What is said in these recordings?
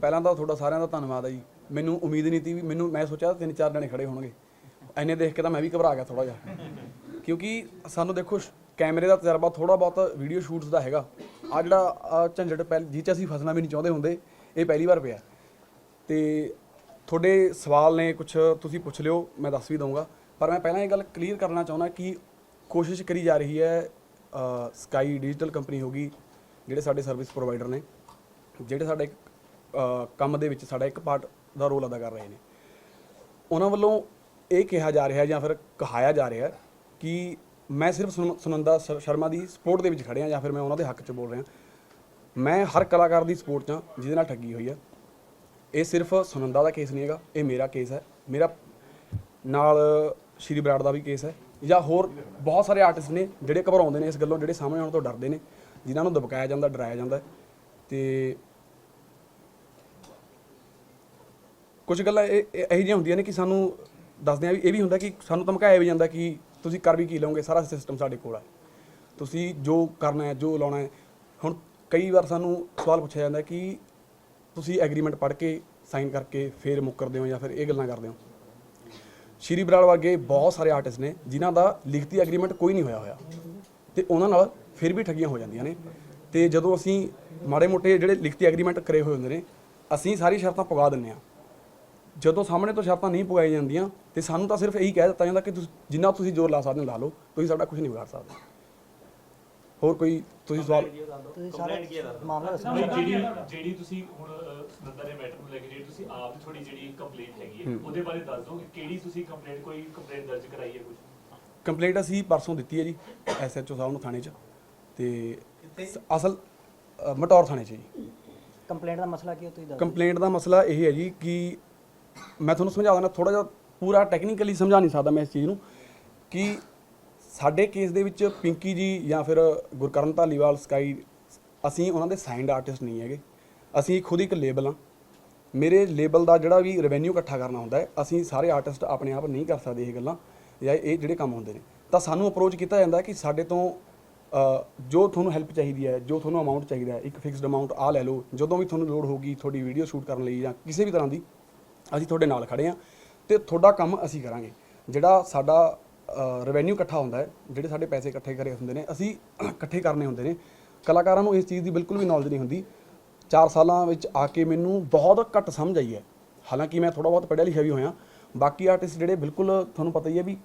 ਪਹਿਲਾਂ ਤਾਂ ਤੁਹਾਡਾ ਸਾਰਿਆਂ ਦਾ ਧੰਨਵਾਦ ਹੈ ਜੀ। ਮੈਨੂੰ ਉਮੀਦ ਨਹੀਂ ਸੀ ਵੀ ਮੈਨੂੰ ਮੈਂ ਸੋਚਿਆ ਤਿੰਨ ਚਾਰ ਜਣੇ ਖੜੇ ਹੋਣਗੇ। ਐਨੇ ਦੇਖ ਕੇ ਤਾਂ ਮੈਂ ਵੀ ਘਬਰਾ ਗਿਆ ਥੋੜਾ ਜਿਹਾ। ਕਿਉਂਕਿ ਸਾਨੂੰ ਦੇਖੋ ਕੈਮਰੇ ਦਾ ਤਜਰਬਾ ਥੋੜਾ ਬਹੁਤ ਵੀਡੀਓ ਸ਼ੂਟਸ ਦਾ ਹੈਗਾ। ਆ ਜਿਹੜਾ ਆਹ ਝੰਜਟ ਪਹਿਲ ਜਿਹ 'ਚ ਅਸੀਂ ਫਸਣਾ ਵੀ ਨਹੀਂ ਚਾਹੁੰਦੇ ਹੁੰਦੇ ਇਹ ਪਹਿਲੀ ਵਾਰ ਪਿਆ। ਤੇ ਤੁਹਾਡੇ ਸਵਾਲ ਨੇ ਕੁਝ ਤੁਸੀਂ ਪੁੱਛ ਲਿਓ ਮੈਂ ਦੱਸ ਵੀ ਦਊਂਗਾ। ਪਰ ਮੈਂ ਪਹਿਲਾਂ ਇਹ ਗੱਲ ਕਲੀਅਰ ਕਰਨਾ ਚਾਹੁੰਦਾ ਕਿ ਕੋਸ਼ਿਸ਼ ਕਰੀ ਜਾ ਰਹੀ ਹੈ ਸਕਾਈ ਡਿਜੀਟਲ ਕੰਪਨੀ ਹੋਗੀ ਜਿਹੜੇ ਸਾਡੇ ਸਰਵਿਸ ਪ੍ਰੋਵਾਈਡਰ ਨੇ ਜਿਹੜੇ ਸਾਡੇ ਅ, ਕੰਮ ਦੇ ਵਿੱਚ ਸਾਡਾ ਇੱਕ ਪਾਰਟ ਦਾ ਰੋਲ ਅਦਾ ਕਰ ਰਹੇ ਨੇ। ਉਹਨਾਂ ਵੱਲੋਂ ਇਹ ਕਿਹਾ ਜਾ ਰਿਹਾ ਜਾਂ ਫਿਰ ਕਹਾਇਆ ਜਾ ਰਿਹਾ ਕਿ ਮੈਂ ਸਿਰਫ ਸੁਨ- ਸੁਨੰਦਾ ਸ਼- ਸ਼ਰਮਾ ਦੀ ਸਪੋਰਟ ਦੇ ਵਿੱਚ ਖੜਿਆ ਜਾਂ ਫਿਰ ਮੈਂ ਉਹਨਾਂ ਦੇ ਹੱਕ 'ਚ ਬੋਲ ਰਿਹਾ। ਮੈਂ ਹਰ ਕਲਾਕਾਰ ਦੀ ਸਪੋਰਟ 'ਚ ਹਾਂ, ਜਿਹਦੇ ਨਾਲ ਠੱਗੀ ਹੋਈ ਹੈ। ਇਹ ਸਿਰਫ ਸੁਨੰਦਾ ਦਾ ਕੇਸ ਨਹੀਂ ਹੈਗਾ, ਇਹ ਮੇਰਾ ਕੇਸ ਹੈ। ਮੇਰਾ ਨਾਲ ਸ਼੍ਰੀ ਬਰਾੜ ਦਾ ਵੀ ਕੇਸ ਹੈ ਜਾਂ ਹੋਰ ਬਹੁਤ ਸਾਰੇ ਆਰਟਿਸਟ ਨੇ ਜਿਹੜੇ ਘਬਰਾਉਂਦੇ ਨੇ ਇਸ ਗੱਲੋਂ, ਜਿਹੜੇ ਸਾਹਮਣੇ ਆਉਣ ਤੋਂ ਡਰਦੇ ਨੇ, ਜਿਨ੍ਹਾਂ ਨੂੰ ਦਬਕਾਇਆ ਜਾਂਦਾ, ਡਰਾਇਆ ਜਾਂਦਾ। ਤੇ ਕੁਝ ਗੱਲਾਂ ਇਹ ਇਹੋ ਜਿਹੀਆਂ ਹੁੰਦੀਆਂ ਨੇ ਕਿ ਸਾਨੂੰ ਦੱਸਦੇ ਆ ਵੀ ਇਹ ਵੀ ਹੁੰਦਾ ਕਿ ਸਾਨੂੰ ਧਮਕਾਇਆ ਵੀ ਜਾਂਦਾ ਕਿ ਤੁਸੀਂ ਕਰ ਵੀ ਕੀ ਲਓਗੇ, ਸਾਰਾ ਸਿਸਟਮ ਸਾਡੇ ਕੋਲ ਹੈ ਤੁਸੀਂ ਜੋ ਕਰਨਾ ਹੈ, ਜੋ ਲਾਉਣਾ ਹੈ, ਹੁਣ ਕਈ ਵਾਰ ਸਾਨੂੰ ਸਵਾਲ ਪੁੱਛਿਆ ਜਾਂਦਾ ਕਿ ਤੁਸੀਂ ਐਗਰੀਮੈਂਟ ਪੜ੍ਹ ਕੇ ਸਾਈਨ ਕਰਕੇ ਫੇਰ ਮੁੱਕਰਦੇ ਹੋ ਜਾਂ ਫਿਰ ਇਹ ਗੱਲਾਂ ਕਰਦੇ ਹੋ। ਸ਼੍ਰੀ ਬਰਾੜ ਵਰਗੇ ਬਹੁਤ ਸਾਰੇ ਆਰਟਿਸਟ ਨੇ ਜਿਨ੍ਹਾਂ ਦਾ ਲਿਖਤੀ ਐਗਰੀਮੈਂਟ ਕੋਈ ਨਹੀਂ ਹੋਇਆ ਹੋਇਆ ਤੇ ਉਹਨਾਂ ਨਾਲ ਫਿਰ ਵੀ ਠੱਗੀਆਂ ਹੋ ਜਾਂਦੀਆਂ ਨੇ ਤੇ ਜਦੋਂ ਅਸੀਂ ਮਾੜੇ ਮੋਟੇ ਜਿਹੜੇ ਲਿਖਤੀ ਐਗਰੀਮੈਂਟ ਕਰੇ ਹੋਏ ਹੁੰਦੇ ਨੇ, ਅਸੀਂ ਸਾਰੀ ਸ਼ਰਤਾਂ ਪੁਗਾ ਦਿੰਨੇ ਆ ਜਦੋਂ ਸਾਹਮਣੇ ਤੋਂ ਸ਼ਰਤਾਂ ਨਹੀਂ ਪੁਗਾਈ ਜਾਂਦੀਆਂ ਤੇ ਸਾਨੂੰ ਤਾਂ ਸਿਰਫ ਇਹੀ ਕਹਿ ਦਿੱਤਾ ਜਾਂਦਾ ਕਿ ਤੁਸੀਂ ਜਿੰਨਾ ਤੁਸੀਂ ਜ਼ੋਰ ਲਾ ਸਕਦੇ ਹੋ ਲਾ ਲਓ। ਤੁਸੀਂ ਸਾਡਾ ਕੁਝ ਨਹੀਂ ਵਿਗਾੜ ਸਕਦੇ। ਹੋਰ ਕੋਈ ਤੁਸੀਂ ਸਵਾਲ ਤੁਸੀਂ ਸਾਰਾ ਮਾਮਲਾ ਦੱਸੋ। ਜਿਹੜੀ ਜਿਹੜੀ ਤੁਸੀਂ ਹੁਣ ਸੁਨੰਦਾ ਦੇ ਮੈਟਰ ਨੂੰ ਲੈ ਕੇ ਜਿਹੜੀ ਤੁਸੀਂ ਆਪ ਦੀ ਥੋੜੀ ਜਿਹੜੀ ਕੰਪਲੇਂਟ ਹੈਗੀ ਹੈ ਉਹਦੇ ਬਾਰੇ ਦੱਸ ਦਿਓ ਕਿ ਕਿਹੜੀ ਤੁਸੀਂ ਕੰਪਲੇਂਟ ਕੋਈ ਕੰਪਲੇਂਟ ਦਰਜ ਕਰਾਈ ਹੈ ਕੁਝ ਕੰਪਲੇਂਟ ਅਸੀਂ ਪਰਸੋਂ ਦਿੱਤੀ ਹੈ ਜੀ ਐਸਐਚਓ ਸਾਹਿਬ ਨੂੰ ਥਾਣੇ 'ਚ। ਤੇ ਅਸਲ ਮਟੌਰ ਥਾਣੇ 'ਚ ਜੀ। ਕੰਪਲੇਂਟ ਦਾ ਮਸਲਾ ਕੀ ਹੈ ਤੁਸੀਂ ਦੱਸੋ ਕੰਪਲੇਂਟ ਦਾ ਮਸਲਾ ਇਹ ਹੈ ਜੀ ਕਿ ਮੈਂ ਤੁਹਾਨੂੰ ਸਮਝਾ ਦਿੰਦਾ ਥੋੜਾ ਜਿਹਾ ਪੂਰਾ ਟੈਕਨੀਕਲੀ ਸਮਝਾ ਨਹੀਂ ਸਕਦਾ ਮੈਂ ਇਸ ਚੀਜ਼ ਨੂੰ ਕਿ ਸਾਡੇ ਕੇਸ ਦੇ ਵਿੱਚ ਪਿੰਕੀ ਜੀ ਜਾਂ ਫਿਰ ਗੁਰਕਰਨ ਧਾਲੀਵਾਲ, ਸਕਾਈ, ਅਸੀਂ ਉਹਨਾਂ ਦੇ ਸਾਈਨਡ ਆਰਟਿਸਟ ਨਹੀਂ ਹੈਗੇ। ਅਸੀਂ ਖੁਦ ਇੱਕ ਲੇਬਲ ਹਾਂ। ਮੇਰੇ ਲੇਬਲ ਦਾ ਜਿਹੜਾ ਵੀ ਰੈਵਨਿਊ ਇਕੱਠਾ ਕਰਨਾ ਹੁੰਦਾ ਹੈ, ਅਸੀਂ ਸਾਰੇ ਆਰਟਿਸਟ ਆਪਣੇ ਆਪ ਨਹੀਂ ਕਰ ਸਕਦੇ ਇਹ ਗੱਲਾਂ ਜਾਂ ਇਹ ਜਿਹੜੇ ਕੰਮ ਹੁੰਦੇ ਨੇ। ਤਾਂ ਸਾਨੂੰ ਅਪਰੋਚ ਕੀਤਾ ਜਾਂਦਾ ਕਿ ਸਾਡੇ ਤੋਂ ਜੋ ਤੁਹਾਨੂੰ ਹੈਲਪ ਚਾਹੀਦੀ ਹੈ, ਜੋ ਤੁਹਾਨੂੰ ਅਮਾਉਂਟ ਚਾਹੀਦਾ ਹੈ, ਇੱਕ ਫਿਕਸਡ ਅਮਾਉਂਟ ਆ ਲੈ ਲਓ, ਜਦੋਂ ਵੀ ਤੁਹਾਨੂੰ ਲੋੜ ਹੋਗੀ ਤੁਹਾਡੀ ਵੀਡੀਓ ਸ਼ੂਟ ਕਰਨ ਲਈ ਜਾਂ ਕਿਸੇ ਵੀ ਤਰ੍ਹਾਂ ਦੀ ਅਸੀਂ ਤੁਹਾਡੇ ਨਾਲ ਖੜੇ ਹਾਂ ਤੇ ਤੁਹਾਡਾ ਕੰਮ ਅਸੀਂ ਕਰਾਂਗੇ। ਜਿਹੜਾ ਸਾਡਾ ਰੈਵਨਿਊ ਇਕੱਠਾ ਹੁੰਦਾ ਹੈ, ਜਿਹੜੇ ਸਾਡੇ ਪੈਸੇ ਇਕੱਠੇ ਕਰੇ ਹੁੰਦੇ ਨੇ, ਅਸੀਂ ਇਕੱਠੇ ਕਰਨੇ ਹੁੰਦੇ ਨੇ। ਕਲਾਕਾਰਾਂ ਨੂੰ ਇਸ ਚੀਜ਼ ਦੀ ਬਿਲਕੁਲ ਵੀ ਨੌਲੇਜ ਨਹੀਂ ਹੁੰਦੀ। 4 ਸਾਲਾਂ ਵਿੱਚ ਆ ਕੇ ਮੈਨੂੰ ਬਹੁਤ ਘੱਟ ਸਮਝ ਆਈ ਹੈ। ਹਾਲਾਂਕਿ ਮੈਂ ਥੋੜਾ ਬਹੁਤ ਪੜ੍ਹਿਆ ਲਿਖਿਆ ਵੀ ਹੋਇਆ। ਬਾਕੀ ਆਰਟਿਸਟ ਜਿਹੜੇ ਬਿਲਕੁਲ ਤੁਹਾਨੂੰ ਪਤਾ ਹੀ ਹੈ ਵੀ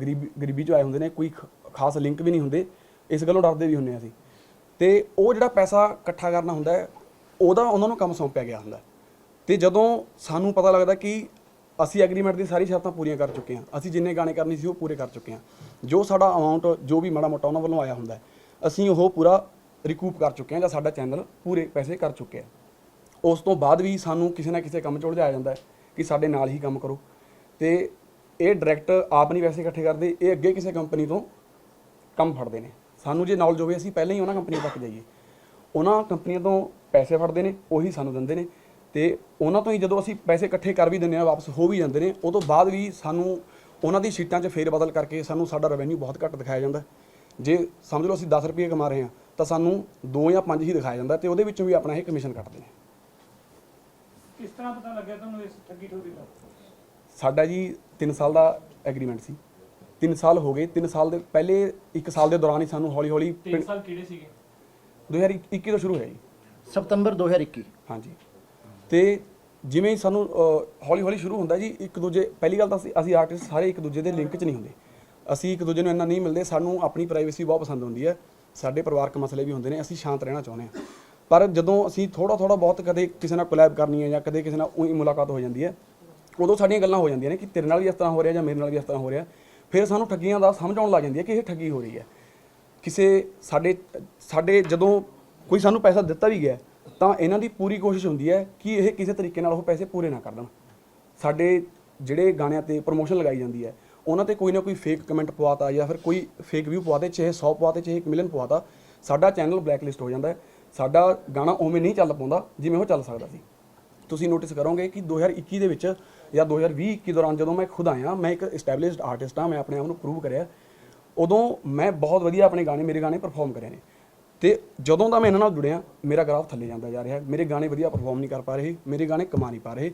ਗਰੀਬੀ ਗਰੀਬੀ ਚੋਂ ਆਏ ਹੁੰਦੇ ਨੇ, ਕੋਈ ਖ- ਖਾਸ ਲਿੰਕ ਵੀ ਨਹੀਂ ਹੁੰਦੇ। ਇਸ ਗੱਲੋਂ ਡਰਦੇ ਵੀ ਹੁੰਦੇ ਹਾਂ ਅਸੀਂ। ਤੇ ਉਹ ਜਿਹੜਾ ਪੈਸਾ ਇਕੱਠਾ ਕਰਨਾ ਹੁੰਦਾ ਹੈ, ਉਹਦਾ ਉਹਨਾਂ ਨੂੰ ਕੰਮ ਸੌਂਪਿਆ ਗਿਆ ਹੁੰਦਾ ਹੈ। ਤੇ ਜਦੋਂ ਸਾਨੂੰ ਪਤਾ ਲੱਗਦਾ ਕਿ ਅਸੀਂ ਐਗਰੀਮੈਂਟ ਦੀ ਸਾਰੀ ਸ਼ਰਤਾਂ ਪੂਰੀਆਂ ਕਰ ਚੁੱਕੇ ਹਾਂ, ਅਸੀਂ ਜਿੰਨੇ ਗਾਣੇ ਕਰਨੇ ਸੀ ਉਹ ਪੂਰੇ ਕਰ ਚੁੱਕੇ ਹਾਂ। ਜੋ ਸਾਡਾ ਅਮਾਉਂਟ ਜੋ ਵੀ ਮਾੜਾ ਮੋਟਾ ਉਹਨਾਂ ਵੱਲੋਂ ਆਇਆ ਹੁੰਦਾ ਅਸੀਂ ਉਹ ਪੂਰਾ ਰਿਕੂਪ ਕਰ ਚੁੱਕੇ ਹਾਂ ਜਾਂ ਸਾਡਾ ਚੈਨਲ ਪੂਰੇ ਪੈਸੇ ਕਰ ਚੁੱਕਿਆ ਉਸ ਤੋਂ ਬਾਅਦ ਵੀ ਸਾਨੂੰ ਕਿਸੇ ਨਾ ਕਿਸੇ ਕੰਮ 'ਚ ਉਲਝਾਇਆ ਜਾਂਦਾ ਹੈ ਕਿ ਸਾਡੇ ਨਾਲ ਹੀ ਕੰਮ ਕਰੋ। ਤੇ ਇਹ ਡਾਇਰੈਕਟ ਆਪ ਨਹੀਂ ਪੈਸੇ ਇਕੱਠੇ ਕਰਦੇ, ਇਹ ਅੱਗੇ ਕਿਸੇ ਕੰਪਨੀ ਤੋਂ ਕੰਮ ਫੜਦੇ ਨੇ। ਸਾਨੂੰ ਜੇ ਨੌਲੇਜ ਹੋਵੇ, ਅਸੀਂ ਪਹਿਲਾਂ ਹੀ ਉਹਨਾਂ ਕੰਪਨੀਆਂ ਤੱਕ ਜਾਈਏ। ਉਹਨਾਂ ਕੰਪਨੀਆਂ ਤੋਂ ਪੈਸੇ ਫੜਦੇ ਨੇ, ਉਹੀ ਸਾਨੂੰ ਦਿੰਦੇ ਨੇ। ਤੇ ਉਹਨਾਂ ਤੋਂ ਹੀ ਜਦੋਂ ਅਸੀਂ ਪੈਸੇ ਇਕੱਠੇ ਕਰ ਵੀ ਦਿੰਦੇ ਆ ਵਾਪਸ ਹੋ ਵੀ ਜਾਂਦੇ ਨੇ ਉਹ ਤੋਂ ਬਾਅਦ ਵੀ ਸਾਨੂੰ ਉਹਨਾਂ ਦੀ ਸੀਟਾਂ 'ਚ ਫੇਰ ਬਦਲ ਕਰਕੇ ਸਾਨੂੰ ਸਾਡਾ ਰੈਵਨਿਊ ਬਹੁਤ ਘੱਟ ਦਿਖਾਇਆ ਜਾਂਦਾ ਜੇ ਸਮਝ ਲਓ ਅਸੀਂ 10 ਰੁਪਏ ਕਮਾ ਰਹੇ ਹਾਂ ਤਾਂ ਸਾਨੂੰ 2 ਜਾਂ 5 ਹੀ ਦਿਖਾਇਆ ਜਾਂਦਾ ਤੇ ਉਹਦੇ ਵਿੱਚੋਂ ਵੀ ਆਪਣਾ ਇਹ ਕਮਿਸ਼ਨ ਕੱਟਦੇ ਨੇ। ਕਿਸ ਤਰ੍ਹਾਂ ਪਤਾ ਲੱਗਿਆ ਤੁਹਾਨੂੰ ਇਸ ਠੱਗੀ ਠੋਰੀ ਦਾ? ਸਾਡਾ ਜੀ 3 ਸਾਲ ਦਾ ਐਗਰੀਮੈਂਟ ਸੀ। 3 ਸਾਲ ਹੋ ਗਏ 3 ਸਾਲ ਦੇ ਪਹਿਲੇ 1 ਸਾਲ ਦੇ ਦੌਰਾਨ ਹੀ ਸਾਨੂੰ ਹੌਲੀ ਹੌਲੀ 3 ਸਾਲ ਕਿਹੜੇ ਸੀਗੇ? 2021 ਤੋਂ ਸ਼ੁਰੂ ਹੋਇਆ ਜੀ। ਸਤੰਬਰ 2021 ਹਾਂਜੀ। ਤੇ ਜਿਵੇਂ ਹੀ ਸਾਨੂੰ ਹੌਲੀ ਹੌਲੀ ਸ਼ੁਰੂ ਹੁੰਦਾ ਜੀ, ਇੱਕ ਦੂਜੇ, ਪਹਿਲੀ ਗੱਲ ਤਾਂ ਅਸੀਂ- ਅਸੀਂ ਆਰਟਿਸਟ ਸਾਰੇ ਇੱਕ ਦੂਜੇ ਦੇ ਲਿੰਕ 'ਚ ਨਹੀਂ ਹੁੰਦੇ। ਅਸੀਂ ਇੱਕ ਦੂਜੇ ਨੂੰ ਇੰਨਾ ਨਹੀਂ ਮਿਲਦੇ, ਸਾਨੂੰ ਆਪਣੀ ਪ੍ਰਾਈਵੇਸੀ ਬਹੁਤ ਪਸੰਦ ਹੁੰਦੀ ਹੈ। ਸਾਡੇ ਪਰਿਵਾਰਕ ਮਸਲੇ ਵੀ ਹੁੰਦੇ ਨੇ, ਅਸੀਂ ਸ਼ਾਂਤ ਰਹਿਣਾ ਚਾਹੁੰਦੇ ਹਾਂ। ਪਰ ਜਦੋਂ ਅਸੀਂ ਥੋੜਾ ਥੋੜਾ ਬਹੁਤ ਕਦੇ ਕਿਸੇ ਨਾਲ ਕੋਲੈਬ ਕਰਨੀ ਹੈ ਜਾਂ ਕਦੇ ਕਿਸੇ ਨਾਲ ਉਹੀ ਮੁਲਾਕਾਤ ਹੋ ਜਾਂਦੀ ਹੈ, ਉਦੋਂ ਸਾਡੀਆਂ ਗੱਲਾਂ ਹੋ ਜਾਂਦੀਆਂ ਨੇ ਕਿ ਤੇਰੇ ਨਾਲ ਵੀ ਇਸ ਤਰ੍ਹਾਂ ਹੋ ਰਿਹਾ ਜਾਂ ਮੇਰੇ ਨਾਲ ਵੀ ਇਸ ਤਰ੍ਹਾਂ ਹੋ ਰਿਹਾ। ਫਿਰ ਸਾਨੂੰ ਠੱਗੀਆਂ ਦਾ ਸਮਝ ਆਉਣ ਲੱਗ ਜਾਂਦੀ ਹੈ ਕਿ ਇਹ ਠੱਗੀ ਹੋ ਰਹੀ ਹੈ। ਕਿਸੇ ਸਾਡੇ ਸਾਡੇ ਜਦੋਂ ਕੋਈ ਸਾਨੂੰ ਪੈਸਾ ਦਿੱਤਾ ਵੀ ਗਿਆ ਤਾਂ ਇਹਨਾਂ ਦੀ ਪੂਰੀ ਕੋਸ਼ਿਸ਼ ਹੁੰਦੀ ਹੈ ਕਿ ਇਹ ਕਿਸੇ ਤਰੀਕੇ ਨਾਲ ਉਹ ਪੈਸੇ ਪੂਰੇ ਨਾ ਕਰ ਦੇਣ। ਸਾਡੇ ਜਿਹੜੇ ਗਾਣਿਆਂ ਤੇ ਪ੍ਰੋਮੋਸ਼ਨ ਲਗਾਈ ਜਾਂਦੀ ਹੈ, ਉਹਨਾਂ ਤੇ ਕੋਈ ਨਾ ਕੋਈ ਫੇਕ ਕਮੈਂਟ ਪਵਾਤਾ ਜਾਂ ਫਿਰ ਕੋਈ ਫੇਕ ਵਿਊ ਪਵਾਤੇ, ਚਾਹੇ 100 ਪਵਾਤੇ, ਚਾਹੇ 1 ਮਿਲੀਅਨ ਪਵਾਤਾ, ਸਾਡਾ ਚੈਨਲ ਬਲੈਕਲਿਸਟ ਹੋ ਜਾਂਦਾ ਹੈ। ਸਾਡਾ ਗਾਣਾ ਉਵੇਂ ਨਹੀਂ ਚੱਲ ਪਾਉਂਦਾ ਜਿਵੇਂ ਉਹ ਚੱਲ ਸਕਦਾ ਸੀ। ਤੁਸੀਂ ਨੋਟਿਸ ਕਰੋਗੇ ਕਿ 2021 ਦੇ ਵਿੱਚ ਜਾਂ 2020-21 ਦੌਰਾਨ ਜਦੋਂ ਮੈਂ ਖੁਦ ਆਇਆ, ਮੈਂ ਇੱਕ ਐਸਟੈਬਲਿਸ਼ਡ ਆਰਟਿਸਟ ਹਾਂ, ਮੈਂ ਆਪਣੇ ਆਪ ਨੂੰ ਪ੍ਰੂਵ ਕਰਿਆ। ਉਦੋਂ ਮੈਂ ਬਹੁਤ ਵਧੀਆ ਆਪਣੇ ਗਾਣੇ, ਮੇਰੇ ਗਾਣੇ ਪਰਫਾਰਮ ਕਰੇ ਨੇ। ਤੇ ਜਦੋਂ ਦਾ ਮੈਂ ਇਹਨਾਂ ਨਾਲ ਜੁੜਿਆ, ਮੇਰਾ ਗ੍ਰਾਫ ਥੱਲੇ ਜਾਂਦਾ ਜਾ ਰਿਹਾ। ਹੈ ਮੇਰੇ ਗਾਣੇ ਵਧੀਆ ਪਰਫਾਰਮ ਨਹੀਂ ਕਰ ਪਾ ਰਹੇ, ਮੇਰੇ ਗਾਣੇ ਕਮਾ ਨਹੀਂ ਪਾ ਰਹੇ।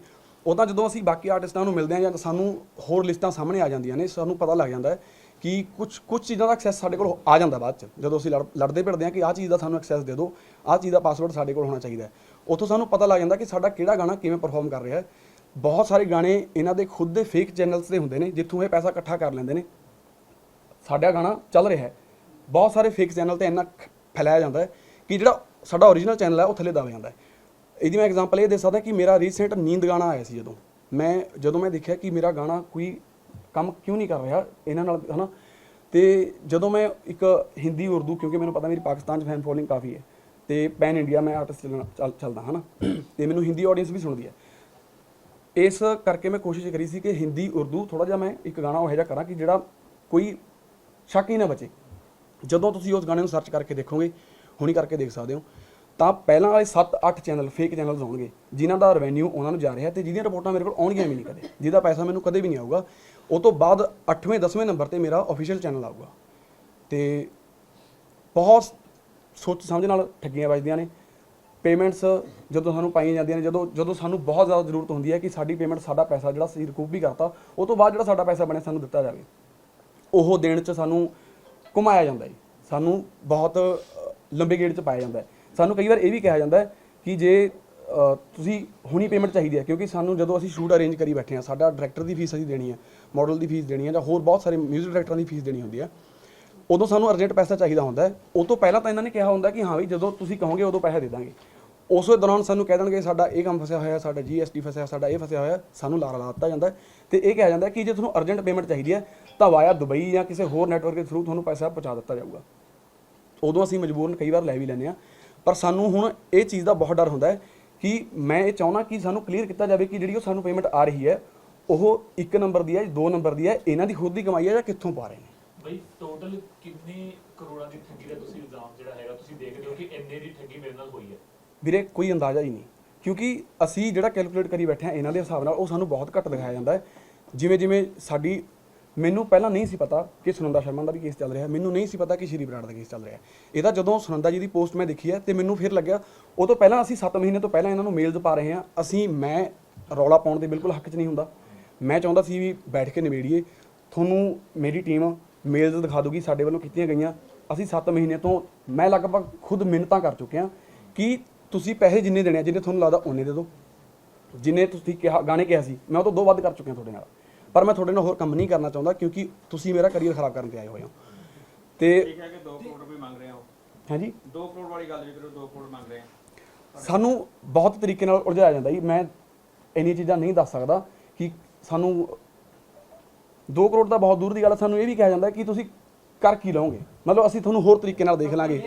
ਉਦਾਂ ਜਦੋਂ ਅਸੀਂ ਬਾਕੀ ਆਰਟਿਸਟਾਂ ਨੂੰ ਮਿਲਦੇ ਹਾਂ ਜਾਂ ਸਾਨੂੰ ਹੋਰ ਲਿਸਟਾਂ ਸਾਹਮਣੇ ਆ ਜਾਂਦੀਆਂ ਨੇ, ਸਾਨੂੰ ਪਤਾ ਲੱਗ ਜਾਂਦਾ ਹੈ ਕਿ ਕੁਝ ਕੁਝ ਚੀਜ਼ਾਂ ਦਾ ਐਕਸੈਸ ਸਾਡੇ ਕੋਲ ਆ ਜਾਂਦਾ ਬਾਅਦ ਚ। ਜਦੋਂ ਅਸੀਂ ਲੜ- ਲੜਦੇ ਭਿੜਦੇ ਹਾਂ ਕਿ ਆਹ ਚੀਜ਼ ਦਾ ਸਾਨੂੰ ਐਕਸੈਸ ਦੇ ਦਿਓ ਆਹ ਚੀਜ਼ ਦਾ ਪਾਸਵਰਡ ਸਾਡੇ ਕੋਲ ਹੋਣਾ ਚਾਹੀਦਾ ਹੈ। ਉੱਥੋਂ ਸਾਨੂੰ ਪਤਾ ਲੱਗ ਜਾਂਦਾ ਕਿ ਸਾਡਾ ਕਿਹੜਾ ਗਾਣਾ ਕਿਵੇਂ ਪਰਫਾਰਮ ਕਰ ਰਿਹਾ ਹੈ। ਬਹੁਤ ਸਾਰੇ ਗਾਣੇ ਇਹਨਾਂ ਦੇ ਖੁਦ ਦੇ ਫੇਕ ਚੈਨਲਸ ਤੇ ਹੁੰਦੇ ਨੇ, ਜਿੱਥੋਂ ਇਹ ਪੈਸਾ ਇਕੱਠਾ ਕਰ ਲੈਂਦੇ ਨੇ। ਸਾਡਾ ਗਾਣਾ ਚੱਲ ਰਿਹਾ ਹੈ। ਬਹੁਤ ਸਾਰੇ ਫੇਕ ਚੈਨਲ ਤੇ ਇੰਨਾ ਫੈਲਾਇਆ ਜਾਂਦਾ ਹੈ ਕਿ ਜਿਹੜਾ ਸਾਡਾ ਓਰੀਜਨਲ ਚੈਨਲ ਹੈ, ਉਹ ਥੱਲੇ ਦਬ ਜਾਂਦਾ ਹੈ। ਇਹਦੀ ਮੈਂ ਐਗਜ਼ਾਮਪਲ ਇਹ ਦੇ ਸਕਦਾ ਕਿ ਮੇਰਾ ਰੀਸੈਂਟ ਨੀਂਦ ਗਾਣਾ ਆਇਆ ਸੀ ਜਦੋਂ। ਮੈਂ ਜਦੋਂ ਮੈਂ ਦੇਖਿਆ ਕਿ ਮੇਰਾ ਗਾਣਾ ਕੋਈ ਕੰਮ ਕਿਉਂ ਨਹੀਂ ਕਰ ਰਿਹਾ ਇਹਨਾਂ ਨਾਲ, ਹਨਾ? ਤੇ ਜਦੋਂ ਮੈਂ ਇੱਕ ਹਿੰਦੀ, ਉਰਦੂ, ਕਿਉਂਕਿ ਮੈਨੂੰ ਪਤਾ ਮੇਰੀ ਪਾਕਿਸਤਾਨ 'ਚ ਫੈਨ ਫੋਲੋਇੰਗ ਕਾਫੀ ਹੈ, ਤੇ ਪੈਨ ਇੰਡੀਆ ਮੈਂ ਆਰਟਿਸਟ ਚੱਲ, ਚੱਲਦਾ, ਹਨਾ? ਤੇ ਮੈਨੂੰ ਹਿੰਦੀ ਆਡੀਅנס ਵੀ ਸੁਣਦੀ ਹੈ। ਇਸ ਕਰਕੇ ਮੈਂ ਕੋਸ਼ਿਸ਼ ਕਰੀ ਸੀ ਕਿ ਹਿੰਦੀ, ਉਰਦੂ ਥੋੜਾ ਜਿਹਾ ਮੈਂ ਇੱਕ ਗਾਣਾ ਉਹ ਜਿਹਾ ਕਰਾਂ ਕਿ ਜਿਹੜਾ ਕੋਈ ਸ਼ੱਕ ਹੀ ਨਾ ਬਚੇ। ਜਦੋਂ ਤੁਸੀਂ ਉਸ ਗਾਣੇ ਨੂੰ ਸਰਚ ਕਰਕੇ ਦੇਖੋਗੇ, ਹੁਣੀ ਕਰਕੇ ਦੇਖ ਸਕਦੇ ਹੋ, ਤਾਂ ਪਹਿਲਾਂ ਵਾਲੇ 7-8 ਚੈਨਲ ਫੇਕ ਚੈਨਲਸ ਹੋਣਗੇ, ਜਿਨ੍ਹਾਂ ਦਾ ਰੈਵਨਿਊ ਉਹਨਾਂ ਨੂੰ ਜਾ ਰਿਹਾ ਤੇ ਜਿਹਦੀਆਂ ਰਿਪੋਰਟਾਂ ਮੇਰੇ ਕੋਲ ਆਉਣਗੀਆਂ ਵੀ ਨਹੀਂ ਕਦੇ, ਜਿਹਦਾ ਪੈਸਾ ਮੈਨੂੰ ਕਦੇ ਵੀ ਨਹੀਂ ਆਊਗਾ। ਉਹ ਤੋਂ ਬਾਅਦ 8ਵੇਂ 10ਵੇਂ ਨੰਬਰ ਤੇ ਮੇਰਾ ਅਫੀਸ਼ੀਅਲ ਚੈਨਲ ਆਊਗਾ। ਤੇ ਬਹੁਤ ਸੋਚ ਸਮਝ ਨਾਲ ਠੱਗੀਆਂ ਵੱਜਦੀਆਂ ਨੇ। ਪੇਮੈਂਟਸ ਜਦੋਂ ਸਾਨੂੰ ਪਾਈਆਂ ਜਾਂਦੀਆਂ ਨੇ, ਜਦੋਂ ਜਦੋਂ ਸਾਨੂੰ ਬਹੁਤ ਜ਼ਿਆਦਾ ਜ਼ਰੂਰਤ ਹੁੰਦੀ ਹੈ ਕਿ ਸਾਡੀ ਪੇਮੈਂਟ ਸਾਡਾ ਪੈਸਾ ਜਿਹੜਾ ਅਸੀਂ ਰਿਕੂਪ ਵੀ ਕਰਤਾ, ਉਹ ਤੋਂ ਬਾਅਦ ਜਿਹੜਾ ਸਾਡਾ ਪੈਸਾ ਬਣਿਆ ਸਾਨੂੰ ਦਿੱਤਾ ਜਾਵੇ। ਉਹ ਦੇਣ ਚ ਸਾਨੂੰ ਘੁਮਾਇਆ ਜਾਂਦਾ ਹੈ। ਸਾਨੂੰ ਬਹੁਤ ਲੰਬੇ ਗੇੜ ਚ ਪਾਇਆ ਜਾਂਦਾ ਹੈ। ਸਾਨੂੰ ਕਈ ਵਾਰ ਇਹ ਵੀ ਕਿਹਾ ਜਾਂਦਾ ਹੈ ਕਿ ਜੇ ਤੁਸੀਂ ਹੁਣੀ ਪੇਮੈਂਟ ਚਾਹੀਦੀ ਹੈ, ਕਿਉਂਕਿ ਸਾਨੂੰ ਜਦੋਂ ਅਸੀਂ ਸ਼ੂਟ ਅਰੇਂਜ ਕਰੀ ਬੈਠੇ ਹਾਂ, ਸਾਡਾ ਡਾਇਰੈਕਟਰ ਦੀ ਫੀਸ ਅਸੀਂ ਦੇਣੀ ਹੈ ਮਾਡਲ ਦੀ ਫੀਸ ਦੇਣੀ ਹੈ ਜਾਂ ਹੋਰ ਬਹੁਤ ਸਾਰੇ ਮਿਊਜ਼ਿਕ ਡਾਇਰੈਕਟਰਾਂ ਦੀ ਫੀਸ ਦੇਣੀ ਹੁੰਦੀ ਹੈ, ਉਦੋਂ ਸਾਨੂੰ ਅਰਜੈਂਟ ਪੈਸਾ ਚਾਹੀਦਾ ਹੁੰਦਾ ਹੈ। ਉਹ ਤੋਂ ਪਹਿਲਾਂ ਤਾਂ ਇਹਨਾਂ ਨੇ ਕਿਹਾ ਹੁੰਦਾ ਕਿ ਹਾਂ ਵੀ ਜਦੋਂ ਤੁਸੀਂ ਕਹੋਗੇ, ਉਦੋਂ ਪੈਸਾ ਦੇ ਦਾਂਗੇ। ਉਸੇ ਦੌਰਾਨ ਸਾਨੂੰ ਕਹਿ ਦੇਣਗੇ ਸਾਡਾ ਇਹ ਕੰਮ ਫਸਿਆ ਹੋਇਆ, ਸਾਡਾ ਜੀਐਸਟੀ ਫਸਿਆ, ਸਾਡਾ ਇਹ ਫਸਿਆ ਹੋਇਆ, ਸਾਨੂੰ ਲਾਰਾ ਲਾ ਦਿੱਤਾ ਜਾਂਦਾ ਤੇ ਇਹ ਕਿਹਾ ਜਾਂਦਾ ਕਿ ਜੇ ਤੁਹਾਨੂੰ ਅਰਜੈਂਟ ਪੇਮੈਂਟ ਚਾਹੀਦੀ ਹੈ, ਤਾਂ ਵਾਇਆ ਦੁਬਈ ਜਾਂ ਕਿਸੇ ਹੋਰ ਨੈਟਵਰਕ ਦੇ ਥਰੂ ਤੁਹਾਨੂੰ ਪੈਸਾ ਪਹੁੰਚਾ ਦਿੱਤਾ ਜਾਊਗਾ। ਉਦੋਂ ਅਸੀਂ ਮਜਬੂਰਨ ਕਈ ਵਾਰ ਲੈ ਵੀ ਲੈਂਦੇ ਆ ਪਰ ਸਾਨੂੰ ਹੁਣ ਇਹ ਚੀਜ਼ ਦਾ ਬਹੁਤ ਡਰ ਹੁੰਦਾ ਹੈ ਕਿ ਮੈਂ ਇਹ ਚਾਹੁੰਦਾ ਕਿ ਸਾਨੂੰ ਕਲੀਅਰ ਕੀਤਾ ਜਾਵੇ ਕਿ ਜਿਹੜੀ ਉਹ ਸਾਨੂੰ ਪੇਮੈਂਟ ਆ ਰਹੀ ਹੈ, ਉਹ ਇੱਕ ਨੰਬਰ ਦੀ ਹੈ, ਦੋ ਨੰਬਰ ਦੀ ਹੈ, ਇਹਨਾਂ ਦੀ ਖੁਦ ਦੀ ਕਮਾਈ ਹੈ ਜਾਂ ਕਿੱਥੋਂ ਪਾ ਰਹੇ ਨੇ। ਬਈ ਟੋਟਲ ਕਿੰਨੇ ਕਰੋੜਾਂ ਦੀ ਠੱਗੀ ਦਾ ਤੁਸੀਂ ਇਲਜ਼ਾਮ ਜਿਹੜਾ ਹੈਗਾ, ਤੁਸੀਂ ਦੇਖਦੇ ਹੋ ਕਿ ਇੰਨੇ ਦੀ ਠੱਗੀ ਮੇਰੇ ਨਾਲ ਹੋਈ ਹੈ। ਵੀਰੇ ਕੋਈ ਅੰਦਾਜ਼ਾ ਹੀ ਨਹੀਂ। ਕਿਉਂਕਿ ਅਸੀਂ ਜਿਹੜਾ ਕੈਲਕੂਲੇਟ ਕਰੀ ਬੈਠੇ ਆ ਇਹਨਾਂ ਦੇ ਹਿਸਾਬ ਨਾਲ ਉਹ ਸਾਨੂੰ ਬਹੁਤ ਘੱਟ ਦਿਖਾਇਆ ਜਾਂਦਾ ਹੈ। ਜਿਵੇਂ ਜਿਵੇਂ ਸਾਡੀ, ਮੈਨੂੰ ਪਹਿਲਾਂ ਨਹੀਂ ਸੀ ਪਤਾ ਕਿ ਸੁਨੰਦਾ ਸ਼ਰਮਾ ਦਾ ਵੀ ਕੇਸ ਚੱਲ ਰਿਹਾ ਮੈਨੂੰ ਨਹੀਂ ਸੀ ਪਤਾ ਕਿ ਸ਼੍ਰੀ ਬਰਾੜ ਦਾ ਕੇਸ ਚੱਲ ਰਿਹਾ ਇਹਦਾ ਜਦੋਂ ਸੁਨੰਦਾ ਜੀ ਦੀ ਪੋਸਟ ਮੈਂ ਦੇਖੀ ਹੈ ਤੇ ਮੈਨੂੰ ਫਿਰ ਲੱਗਿਆ, ਉਹ ਤੋਂ ਪਹਿਲਾਂ ਅਸੀਂ 7 ਮਹੀਨੇ ਤੋਂ ਪਹਿਲਾਂ ਇਹਨਾਂ ਨੂੰ ਮੇਲਸ ਪਾ ਰਹੇ ਹਾਂ। ਅਸੀਂ, ਮੈਂ ਰੌਲਾ ਪਾਉਣ ਦੇ ਬਿਲਕੁਲ ਹੱਕ 'ਚ ਨਹੀਂ ਹੁੰਦਾ। ਮੈਂ ਚਾਹੁੰਦਾ ਸੀ ਵੀ ਬੈਠ ਕੇ ਨਿਬੇੜੀਏ। ਤੁਹਾਨੂੰ ਮੇਰੀ ਟੀਮ ਮੇਲਸ ਦਿਖਾ ਦੂਗੀ ਸਾਡੇ ਵੱਲੋਂ ਕੀਤੀਆਂ ਗਈਆਂ। ਅਸੀਂ 7 ਮਹੀਨੇ ਤੋਂ, ਮੈਂ ਲਗਭਗ ਖੁਦ ਮਿਹਨਤਾਂ ਕਰ ਚੁੱਕਿਆ ਕਿ ਤੁਸੀਂ ਪੈਸੇ ਜਿੰਨੇ ਦੇਣੇ ਆ ਜਿੰਨੇ ਤੁਹਾਨੂੰ ਲੱਗਦਾ ਉਹਨੇ ਦੇ ਦਿਓ। ਜਿੰਨੇ ਤੁਸੀਂ ਕਿਹਾ ਗਾਣੇ ਕਿਹਾ ਸੀ ਮੈਂ ਉਹ ਤੋਂ ਦੋ ਵੱਧ ਕਰ ਚੁੱਕਿਆ ਤੁਹਾਡੇ ਨਾਲ। ਪਰ ਮੈਂ ਤੁਹਾਡੇ ਨਾਲ ਹੋਰ ਕੰਮ ਨਹੀਂ ਕਰਨਾ ਚਾਹੁੰਦਾ ਕਿਉਂਕਿ ਤੁਸੀਂ ਮੇਰਾ ਕਰੀਅਰ ਖਰਾਬ ਕਰਨ ਤੇ ਆਏ ਹੋਏ ਹੋ। ਤੇ ਠੀਕ ਹੈ ਕਿ 2 ਕਰੋੜ ਰੁਪਏ ਮੰਗ ਰਹੇ ਹੋ? ਹਾਂਜੀ? 2 ਕਰੋੜ ਵਾਲੀ ਗੱਲ ਵੀ ਕਰੋ 2 ਕਰੋੜ ਮੰਗ ਰਹੇ ਆ ਸਾਨੂੰ ਬਹੁਤ ਤਰੀਕੇ ਨਾਲ ਉਲਝਾਇਆ ਜਾਂਦਾ ਜੀ। ਮੈਂ ਇੰਨੀਆਂ ਚੀਜ਼ਾਂ ਨਹੀਂ ਦੱਸ ਸਕਦਾ ਕਿ ਸਾਨੂੰ 2 ਕਰੋੜ ਦਾ ਬਹੁਤ ਦੂਰ ਦੀ ਗੱਲ ਹੈ, ਸਾਨੂੰ ਇਹ ਵੀ ਕਿਹਾ ਜਾਂਦਾ ਕਿ ਤੁਸੀਂ ਕਰ ਕੀ ਲਓਗੇ ਮਤਲਬ ਅਸੀਂ ਤੁਹਾਨੂੰ ਹੋਰ ਤਰੀਕੇ ਨਾਲ ਦੇਖ ਲਾਂਗੇ।